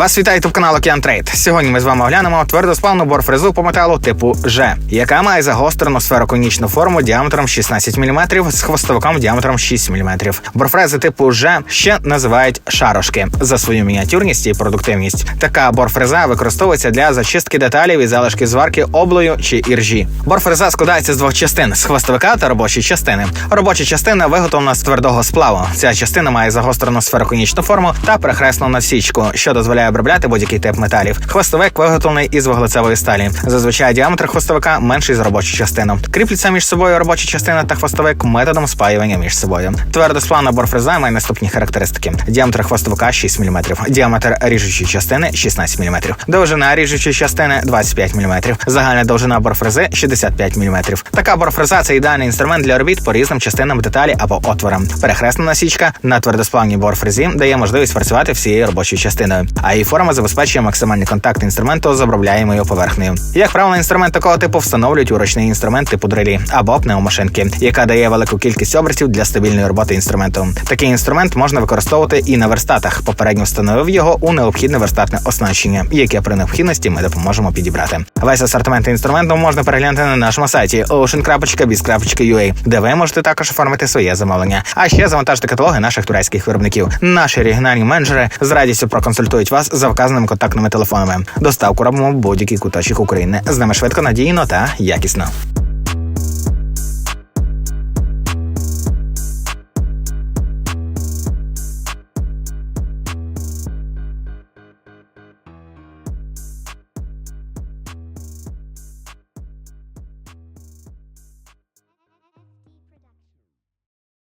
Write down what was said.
Вас вітає ютуб канал Океан Трейд. Сьогодні ми з вами оглянемо твердосплавну борфрезу по металу типу Ж, яка має загострену сфероконічну форму діаметром 16 мм з хвостовиком діаметром 6 мм. Борфрези типу Ж ще називають шарошки за свою мініатюрність і продуктивність. Така борфреза використовується для зачистки деталів і залишків зварки облою чи іржі. Борфреза складається з двох частин: з хвостовика та робочої частини. Робоча частина виготовлена з твердого сплаву. Ця частина має загострену сфероконічну форму та перехресну насічку, що дозволяє обробляти будь-який тип металів. Хвостовик виготовлений із вуглецевої сталі. Зазвичай діаметр хвостовика менший за робочу частину. Кріпляться між собою робоча частина та хвостовик методом спаювання між собою. Твердосплавна борфреза має наступні характеристики: діаметр хвостовика 6 мм, діаметр ріжучої частини 16 мм, довжина ріжучої частини 25 мм, загальна довжина борфрези 65 мм. Така борфреза це ідеальний інструмент для робіт по різним частинам деталі або отворам. Перехресна насічка на твердосплавній борфрезі дає можливість працювати всією робочою частиною, а її форма забезпечує максимальний контакт інструменту з обробляємою поверхнею. Як правило, інструмент такого типу встановлюють у ручний інструмент типу дрелі або пневмошинки, яка дає велику кількість обертів для стабільної роботи інструменту. Такий інструмент можна використовувати і на верстатах. Попередньо встановив його у необхідне верстатне оснащення, яке при необхідності ми допоможемо підібрати. Весь асортимент інструменту можна переглянути на нашому сайті ocean.biz.ua, де ви можете також оформити своє замовлення. А ще завантажити каталоги наших турецьких виробників. Наші регіональні менеджери з радістю проконсультують вас за вказаними контактними телефонами. Доставку робимо в будь-який куточок України. З нами швидко, надійно та якісно.